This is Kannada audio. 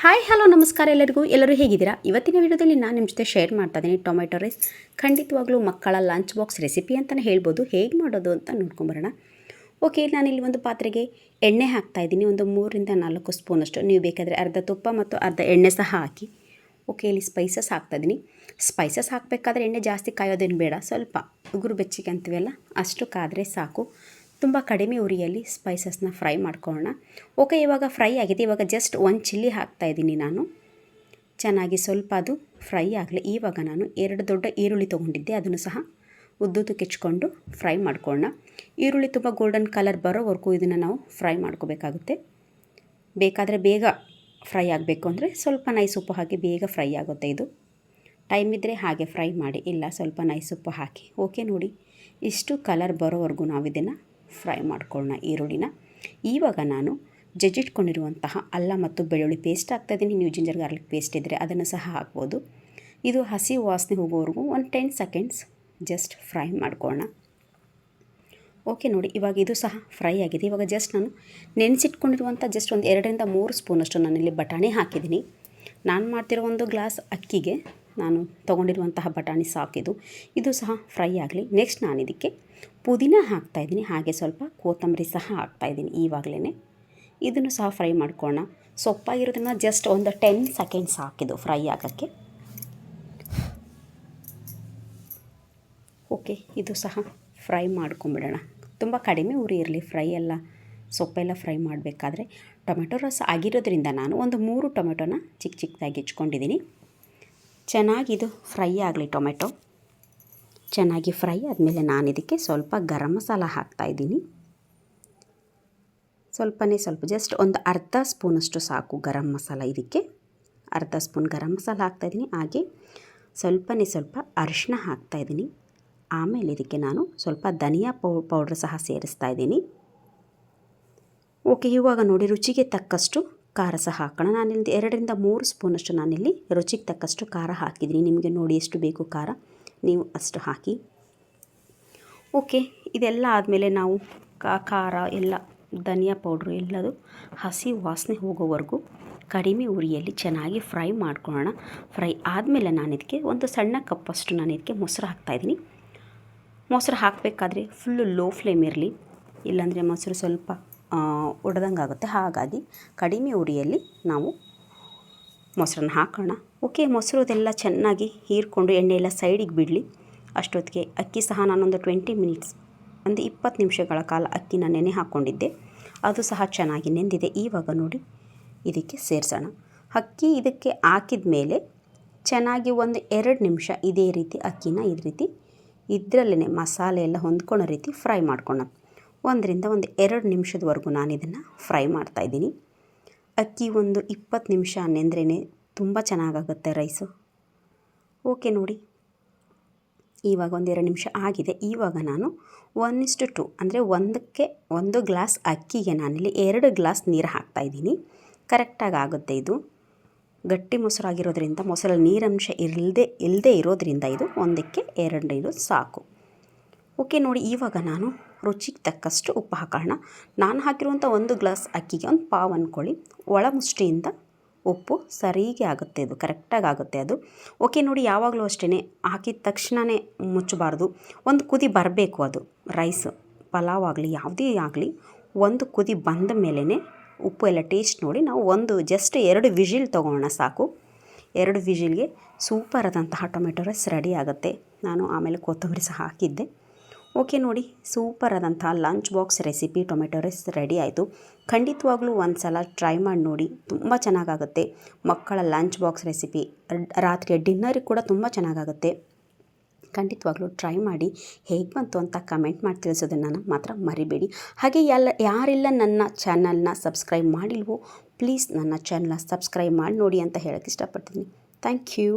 ಹಾಯ್ ಹಲೋ ನಮಸ್ಕಾರ ಎಲ್ಲರಿಗೂ. ಎಲ್ಲರೂ ಹೇಗಿದ್ದೀರಾ? ಇವತ್ತಿನ ವಿಡಿಯೋದಲ್ಲಿ ನಾನು ನಿಮ್ಮ ಜೊತೆ ಶೇರ್ ಮಾಡ್ತಾ ಇದ್ದೀನಿ ಟೊಮೆಟೊ ರೈಸ್ ಖಂಡಿತವಾಗ್ಲೂ ಮಕ್ಕಳ ಲಂಚ್ ಬಾಕ್ಸ್ ರೆಸಿಪಿ ಅಂತಲೇ ಹೇಳ್ಬೋದು. ಹೇಗೆ ಮಾಡೋದು ಅಂತ ನೋಡ್ಕೊಂಬರೋಣ ಓಕೆ ನಾನಿಲ್ಲಿ ಒಂದು ಪಾತ್ರೆಗೆ ಎಣ್ಣೆ ಹಾಕ್ತಾ ಇದ್ದೀನಿ. ಒಂದು ಮೂರರಿಂದ ನಾಲ್ಕು ಸ್ಪೂನಷ್ಟು ನೀವು ಬೇಕಾದರೆ ಅರ್ಧ ತುಪ್ಪ ಮತ್ತು ಅರ್ಧ ಎಣ್ಣೆ ಸಹ ಹಾಕಿ. ಓಕೆ ಇಲ್ಲಿ ಸ್ಪೈಸಸ್ ಹಾಕ್ತಾಯಿದ್ದೀನಿ ಸ್ಪೈಸಸ್ ಹಾಕಬೇಕಾದ್ರೆ ಎಣ್ಣೆ ಜಾಸ್ತಿ ಕಾಯೋದೇನು ಬೇಡ. ಸ್ವಲ್ಪ ಉಗುರು ಬೆಚ್ಚಿಗೆ ಅಂತೀವಲ್ಲ, ಅಷ್ಟು ಕಾದರೆ ಸಾಕು. ತುಂಬ ಕಡಿಮೆ ಉರಿಯಲ್ಲಿ ಸ್ಪೈಸಸ್ನ ಫ್ರೈ ಮಾಡ್ಕೊಳ್ಳೋಣ ಓಕೆ ಇವಾಗ ಫ್ರೈ ಆಗಿದೆ. ಇವಾಗ ಜಸ್ಟ್ ಒಂದು ಚಿಲ್ಲಿ ಹಾಕ್ತಾ ಇದ್ದೀನಿ ನಾನು. ಚೆನ್ನಾಗಿ ಸ್ವಲ್ಪ ಅದು ಫ್ರೈ ಆಗಲಿ. ಇವಾಗ ನಾನು ಎರಡು ದೊಡ್ಡ ಈರುಳ್ಳಿ ತೊಗೊಂಡಿದ್ದೆ. ಅದನ್ನು ಸಹ ಉದ್ದುದ್ದು ಕೆಚ್ಕೊಂಡು ಫ್ರೈ ಮಾಡ್ಕೊಳ್ಳೋಣ ಈರುಳ್ಳಿ ತುಂಬ ಗೋಲ್ಡನ್ ಕಲರ್ ಬರೋವರೆಗೂ ಇದನ್ನು ನಾವು ಫ್ರೈ ಮಾಡ್ಕೋಬೇಕಾಗುತ್ತೆ. ಬೇಕಾದರೆ ಬೇಗ ಫ್ರೈ ಆಗಬೇಕು ಅಂದರೆ ಸ್ವಲ್ಪ ನೈಸ್ ಉಪ್ಪು ಹಾಕಿ ಬೇಗ ಫ್ರೈ ಆಗುತ್ತೆ ಇದು. ಟೈಮ್ ಇದ್ದರೆ ಹಾಗೆ ಫ್ರೈ ಮಾಡಿ. ಇಲ್ಲ, ಸ್ವಲ್ಪ ನೈಸ್ ಉಪ್ಪು ಹಾಕಿ. ಓಕೆ ನೋಡಿ. ಇಷ್ಟು ಕಲರ್ ಬರೋವರೆಗೂ ನಾವು ಇದನ್ನು ಫ್ರೈ ಮಾಡ್ಕೊಳ್ಳೋಣ ಈರುಳ್ಳಿನ. ಇವಾಗ ನಾನು ಜಜ್ಜಿಟ್ಕೊಂಡಿರುವಂತಹ ಅಲ್ಲ ಮತ್ತು ಬೆಳ್ಳುಳ್ಳಿ ಪೇಸ್ಟ್ ಹಾಕ್ತಾಯಿದ್ದೀನಿ ನೀವು ಜಿಂಜರ್ ಗಾರ್ಲಿಕ್ ಪೇಸ್ಟ್ ಇದ್ದರೆ ಅದನ್ನು ಸಹ ಹಾಕ್ಬೋದು. ಇದು ಹಸಿ ವಾಸನೆ ಹೋಗೋವರೆಗೂ ಒಂದು ಟೆನ್ ಸೆಕೆಂಡ್ಸ್ ಜಸ್ಟ್ ಫ್ರೈ ಮಾಡ್ಕೊಳ್ಳೋಣ ಓಕೆ ನೋಡಿ, ಇವಾಗ ಇದು ಸಹ ಫ್ರೈ ಆಗಿದೆ. ಇವಾಗ ಜಸ್ಟ್ ನಾನು ನೆನೆಸಿಟ್ಕೊಂಡಿರುವಂಥ ಜಸ್ಟ್ ಒಂದು ಎರಡರಿಂದ ಮೂರು ಸ್ಪೂನಷ್ಟು ನಾನಿಲ್ಲಿ ಬಟಾಣಿ ಹಾಕಿದ್ದೀನಿ. ನಾನು ಮಾಡ್ತಿರೋ ಒಂದು ಗ್ಲಾಸ್ ಅಕ್ಕಿಗೆ ನಾನು ತೊಗೊಂಡಿರುವಂತಹ ಬಟಾಣಿ ಸಾಕಿದು ಇದು. ಸಹ ಫ್ರೈ ಆಗಲಿ. ನೆಕ್ಸ್ಟ್ ನಾನು ಇದಕ್ಕೆ ಪುದೀನ ಹಾಕ್ತಾಯಿದ್ದೀನಿ ಹಾಗೆ ಸ್ವಲ್ಪ ಕೊತ್ತಂಬರಿ ಸಹ ಹಾಕ್ತಾಯಿದ್ದೀನಿ ಈವಾಗಲೇ ಇದನ್ನು ಸಹ ಫ್ರೈ ಮಾಡ್ಕೊಳ್ಳೋಣ. ಸೊಪ್ಪಾಗಿರೋದನ್ನು ಜಸ್ಟ್ ಒಂದು ಟೆನ್ ಸೆಕೆಂಡ್ಸ್ ಹಾಕಿದ್ದು ಫ್ರೈ ಆಗೋಕ್ಕೆ. ಓಕೆ, ಇದು ಸಹ ಫ್ರೈ ಮಾಡ್ಕೊಂಬಿಡೋಣ. ತುಂಬ ಕಡಿಮೆ ಉರಿ ಇರಲಿ. ಫ್ರೈ ಎಲ್ಲ ಸೊಪ್ಪೆಲ್ಲ ಫ್ರೈ ಮಾಡಬೇಕಾದ್ರೆ ಟೊಮೆಟೊ ರಸ ಆಗಿರೋದ್ರಿಂದ ನಾನು ಒಂದು ಮೂರು ಟೊಮೆಟೊನ ಚಿಕ್ಕ ಚಿಕ್ಕದಾಗಿ ಹೆಚ್ಕೊಂಡಿದ್ದೀನಿ. ಚೆನ್ನಾಗಿದು ಫ್ರೈ ಆಗಲಿ ಟೊಮೆಟೊ. ಚೆನ್ನಾಗಿ ಫ್ರೈ ಆದಮೇಲೆ ನಾನು ಇದಕ್ಕೆ ಸ್ವಲ್ಪ ಗರಂ ಮಸಾಲ ಹಾಕ್ತಾಯಿದ್ದೀನಿ ಸ್ವಲ್ಪನೇ ಸ್ವಲ್ಪ ಜಸ್ಟ್ ಒಂದು ಅರ್ಧ ಸ್ಪೂನಷ್ಟು ಸಾಕು ಗರಂ ಮಸಾಲ ಇದಕ್ಕೆ. ಅರ್ಧ ಸ್ಪೂನ್ ಗರಂ ಮಸಾಲ ಹಾಕ್ತಾಯಿದ್ದೀನಿ ಹಾಗೆ ಸ್ವಲ್ಪನೇ ಸ್ವಲ್ಪ ಅರಿಶಿನ ಹಾಕ್ತಾಯಿದ್ದೀನಿ ಆಮೇಲೆ ಇದಕ್ಕೆ ನಾನು ಸ್ವಲ್ಪ ಧನಿಯಾ ಪೌ, ಪೌಡ್ರ್ ಸಹ ಸೇರಿಸ್ತಾ ಇದ್ದೀನಿ. ಓಕೆ, ಇವಾಗ ನೋಡಿ ರುಚಿಗೆ ತಕ್ಕಷ್ಟು ಖಾರ ಸಹ ಹಾಕೋಣ. ನಾನಿಲ್ಲಿ ಎರಡರಿಂದ ಮೂರು ಸ್ಪೂನಷ್ಟು ನಾನಿಲ್ಲಿ ರುಚಿಗೆ ತಕ್ಕಷ್ಟು ಖಾರ ಹಾಕಿದ್ದೀನಿ. ನಿಮಗೆ ನೋಡಿ ಎಷ್ಟು ಬೇಕು ಖಾರ. ನೀವು ಅಷ್ಟು ಹಾಕಿ. ಓಕೆ, ಇದೆಲ್ಲ ಆದಮೇಲೆ ನಾವು ಖಾರ, ಎಲ್ಲ, ಧನಿಯಾ ಪೌಡ್ರು ಎಲ್ಲದು ಹಸಿ ವಾಸನೆ ಹೋಗೋವರೆಗೂ ಕಡಿಮೆ ಉರಿಯಲ್ಲಿ ಚೆನ್ನಾಗಿ ಫ್ರೈ ಮಾಡ್ಕೊಳ್ಳೋಣ. ಫ್ರೈ ಆದಮೇಲೆ ನಾನು ಇದಕ್ಕೆ ಒಂದು ಸಣ್ಣ ಕಪ್ಪಷ್ಟು ನಾನು ಇದಕ್ಕೆ ಮೊಸರು ಹಾಕ್ತಾಯಿದ್ದೀನಿ ಮೊಸರು ಹಾಕಬೇಕಾದ್ರೆ ಫುಲ್ಲು ಲೋ ಫ್ಲೇಮ್ ಇರಲಿ. ಇಲ್ಲಾಂದರೆ ಮೊಸರು ಸ್ವಲ್ಪ ಒಡೆದಂಗೆ ಆಗುತ್ತೆ ಹಾಗಾಗಿ ಕಡಿಮೆ ಉರಿಯಲ್ಲಿ ನಾವು ಮೊಸರನ್ನ ಹಾಕೋಣ. ಓಕೆ, ಮೊಸರು ಅದೆಲ್ಲ ಚೆನ್ನಾಗಿ ಹೀರ್ಕೊಂಡು ಎಣ್ಣೆ ಎಲ್ಲ ಸೈಡಿಗೆ ಬಿಡಲಿ. ಅಷ್ಟೊತ್ತಿಗೆ ಅಕ್ಕಿ ಸಹ ನಾನೊಂದು ಟ್ವೆಂಟಿ ಮಿನಿಟ್ಸ್ ಒಂದು ಇಪ್ಪತ್ತು ನಿಮಿಷಗಳ ಕಾಲ ಅಕ್ಕಿನ ನೆನೆ ಹಾಕ್ಕೊಂಡಿದ್ದೆ. ಅದು ಸಹ ಚೆನ್ನಾಗಿ ನೆಂದಿದೆ. ಇವಾಗ ನೋಡಿ, ಇದಕ್ಕೆ ಸೇರಿಸೋಣ. ಅಕ್ಕಿ ಇದಕ್ಕೆ ಹಾಕಿದ ಮೇಲೆ ಚೆನ್ನಾಗಿ ಒಂದು ಎರಡು ನಿಮಿಷ ಇದೇ ರೀತಿ ಅಕ್ಕಿನ ಇದೇ ರೀತಿ ಇದರಲ್ಲೇ ಮಸಾಲೆ ಎಲ್ಲ ಹೊಂದ್ಕೊಳ್ಳೋ ರೀತಿ ಫ್ರೈ ಮಾಡ್ಕೊಳ್ಳೋಣ. ಒಂದರಿಂದ ಒಂದು ಎರಡು ನಿಮಿಷದವರೆಗೂ ನಾನು ಇದನ್ನು ಫ್ರೈ ಮಾಡ್ತಾಯಿದ್ದೀನಿ ಅಕ್ಕಿ ಒಂದು ಇಪ್ಪತ್ತು ನಿಮಿಷ ನೆಂದ್ರೇ ತುಂಬ ಚೆನ್ನಾಗಾಗುತ್ತೆ ರೈಸು. ಓಕೆ ನೋಡಿ. ಇವಾಗ ಒಂದೆರಡು ನಿಮಿಷ ಆಗಿದೆ. ಇವಾಗ ನಾನು ಒನ್ ಇಸ್ಟು ಟು ಅಂದರೆ ಒಂದಕ್ಕೆ ಒಂದು ಗ್ಲಾಸ್ ಅಕ್ಕಿಗೆ ನಾನಿಲ್ಲಿ ಎರಡು ಗ್ಲಾಸ್ ನೀರು ಹಾಕ್ತಾಯಿದ್ದೀನಿ ಕರೆಕ್ಟಾಗಿ ಆಗುತ್ತೆ ಇದು. ಗಟ್ಟಿ ಮೊಸರಾಗಿರೋದ್ರಿಂದ ಮೊಸರಲ್ಲಿ ನೀರಂಶ ಇಲ್ಲದೆ ಇಲ್ಲದೆ ಇರೋದ್ರಿಂದ ಇದು ಒಂದಕ್ಕೆ ಎರಡು ನೀರು ಸಾಕು. ಓಕೆ, ನೋಡಿ ಇವಾಗ ನಾನು ರುಚಿಗೆ ತಕ್ಕಷ್ಟು ಉಪ್ಪು ಹಾಕೋಣ. ನಾನು ಹಾಕಿರುವಂಥ ಒಂದು ಗ್ಲಾಸ್ ಅಕ್ಕಿಗೆ ಒಂದು ಪಾವ್ ಅಂದ್ಕೊಳ್ಳಿ ಒಳ ಮುಷ್ಟಿಯಿಂದ ಉಪ್ಪು ಸರಿಗೆ ಆಗುತ್ತೆ ಅದು, ಕರೆಕ್ಟಾಗಿ ಆಗುತ್ತೆ ಅದು. ಓಕೆ, ನೋಡಿ ಯಾವಾಗಲೂ ಅಷ್ಟೇ ಹಾಕಿದ ತಕ್ಷಣವೇ ಮುಚ್ಚಬಾರ್ದು. ಒಂದು ಕುದಿ ಬರಬೇಕು ಅದು, ರೈಸ್, ಪಲಾವ್ ಆಗಲಿ, ಯಾವುದೇ ಆಗಲಿ, ಒಂದು ಕುದಿ ಬಂದ ಮೇಲೇ ಉಪ್ಪು ಎಲ್ಲ ಟೇಸ್ಟ್ ನೋಡಿ ನಾವು ಒಂದು, ಜಸ್ಟ್ ಎರಡು ವಿಜಿಲ್ ತೊಗೊಳ್ಳೋಣ ಸಾಕು. ಎರಡು ವಿಜಿಲ್ಗೆ ಸೂಪರ್ ಆದಂತಹ ಟೊಮೆಟೊ ರೈಸ್ ರೆಡಿ ಆಗುತ್ತೆ. ನಾನು ಆಮೇಲೆ ಕೊತ್ತಂಬರಿ ಸಹ ಹಾಕಿದ್ದೆ. ಓಕೆ ನೋಡಿ, ಸೂಪರ್ ಆದಂಥ lunch box recipe tomato rice ready ಆಯಿತು. ಖಂಡಿತವಾಗ್ಲೂ ಒಂದು ಸಲ ಟ್ರೈ ಮಾಡಿ ನೋಡಿ, ತುಂಬ ಚೆನ್ನಾಗಾಗುತ್ತೆ. ಮಕ್ಕಳ ಲಂಚ್ ಬಾಕ್ಸ್ ರೆಸಿಪಿ ರಾತ್ರಿಯ ಡಿನ್ನರಿಗೆ ಕೂಡ ತುಂಬ ಚೆನ್ನಾಗಾಗುತ್ತೆ. ಖಂಡಿತವಾಗ್ಲೂ ಟ್ರೈ ಮಾಡಿ, ಹೇಗೆ ಬಂತು ಅಂತ ಕಮೆಂಟ್ ಮಾಡಿ ತಿಳಿಸೋದನ್ನು ಮಾತ್ರ ಮರಿಬೇಡಿ. ಹಾಗೆ ಎಲ್ಲ ಯಾರೆಲ್ಲ ನನ್ನ ಚಾನಲ್ನ ಸಬ್ಸ್ಕ್ರೈಬ್ ಮಾಡಿಲ್ವೋ ಪ್ಲೀಸ್ ನನ್ನ ಚಾನಲ್ನ ಸಬ್ಸ್ಕ್ರೈಬ್ ಮಾಡಿ ನೋಡಿ ಅಂತ ಹೇಳೋಕ್ಕೆ ಇಷ್ಟಪಡ್ತೀನಿ. Thank you